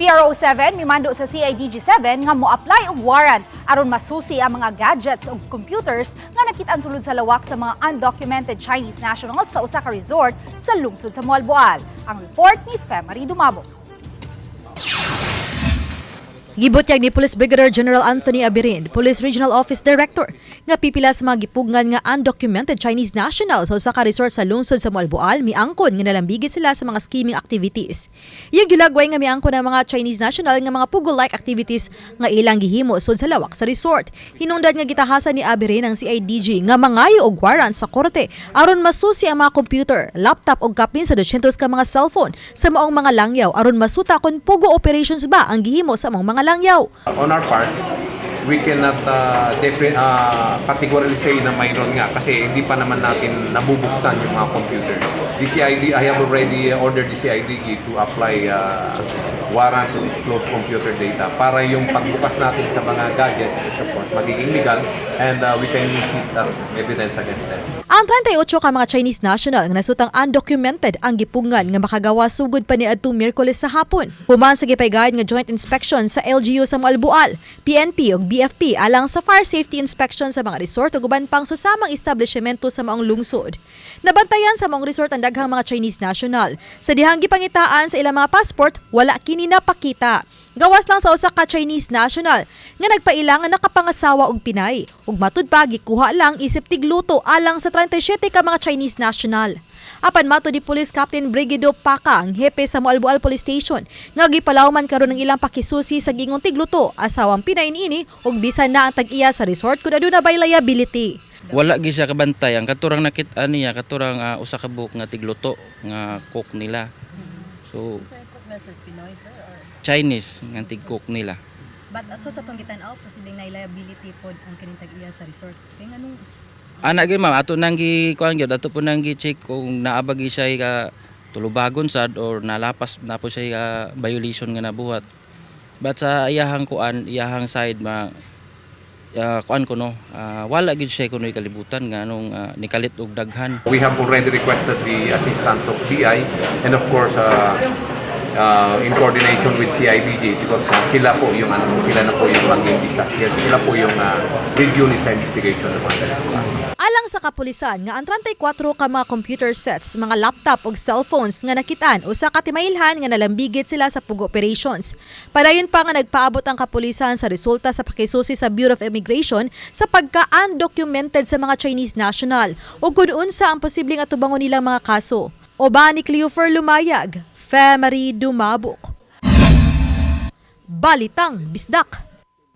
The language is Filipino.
PRO 7 mimando sa CIDG 7 nga mo-apply og warrant aron masusi ang mga gadgets ug computers nga nakitaan sulod sa lawak sa mga undocumented Chinese nationals sa usa ka resort sa lungsod sa Moalboal. Ang report ni Femari Dumabo. Gibutyag ni Police Brigadier General Anthony Abirin, Police Regional Office Director, nga pipila sa mga gipugngan nga undocumented Chinese nationals sa usa ka resort sa lungsod sa Moalboal miangkon nga nalambigit sila sa mga scheming activities. Iyang gilagway nga miangkon ang mga Chinese national nga mga pugol-like activities nga ilang gihimo sud sa lawak sa resort. Hinungdan nga gitahasan ni Abirin ang CIDG nga mangayo og warrant sa korte aron masusi ang mga computer, laptop ug kapin sa 200 ka mga cellphone sa maong mga langyaw aron masuta kon pugo operations ba ang gihimo sa maong mga langyaw. On our part, we cannot uh, defi- uh, categorically say na mayroon nga kasi hindi pa naman natin nabubuksan yung mga computer. DCID, I have already ordered DCID to apply uh, warrant to disclose computer data para yung pagbukas natin sa mga gadgets is of course magiging legal and uh, we can use it as evidence against them. Ang 38 ka mga Chinese national nga nasutang undocumented ang gipungan nga makagawa sugod pa ni adtong Miyerkules sa hapon. Human sa gipaygayon nga joint inspection sa LGU sa Malbual, PNP ug BFP alang sa fire safety inspection sa mga resort ug uban pang susamang establishmento sa maong lungsod. Nabantayan sa maong resort ang daghang mga Chinese national. Sa dihang gipangitaan sa ilang mga passport, wala kini napakita. Gawas lang sa usa ka Chinese national nga nagpailangan nakapangasawa og Pinay ug matud pa gikuha lang isip tigluto alang sa 37 ka mga Chinese national. Apan mato di Police Captain Brigido Paca ang hepe sa Moalboal Police Station nga gipalawman karon ng ilang pakisusi sa gingong tigluto asawang Pinay niini ug bisan na ang tag-iya sa resort kun aduna bay liability. Wala. Gi siya kabantay. Ang katurang nakita niya katurang ah, usa ka buok nga tigluto nga cook nila. So Chinese nga tig-cook nila. But asa sa panggitan out posibleng na liability pod ang kinitag iya sa resort. Kay nganong ana gyud ma'am. Ato nang gi kuan gyud ato po nang gi check kung naabagi siya ka tulubagon sad or nalapas na po siya ka violation nga nabuhat. But sa iyahang kuan iyahang side ma ah, kuan ko no. Ah, wala gyud siya kuno kalibutan nga anong ah, nikalit og daghan. We have already requested the assistance of DI and of course uh, uh, in coordination with CIDG because uh, sila po yung ano, sila na po yung maging sila, sila po yung uh, lead unit sa investigation. ng mga sa kapulisan nga ang 34 ka mga computer sets, mga laptop ug cellphones nga nakitaan usa ka timailhan nga nalambigit sila sa pug operations. Padayon pa nga nagpaabot ang kapulisan sa resulta sa pakisusi sa Bureau of Immigration sa pagka-undocumented sa mga Chinese national ug kung unsa ang posibleng atubangon nilang mga kaso. Oba ni Cleofer Lumayag, Femary Dumabok. Balitang Bisdak.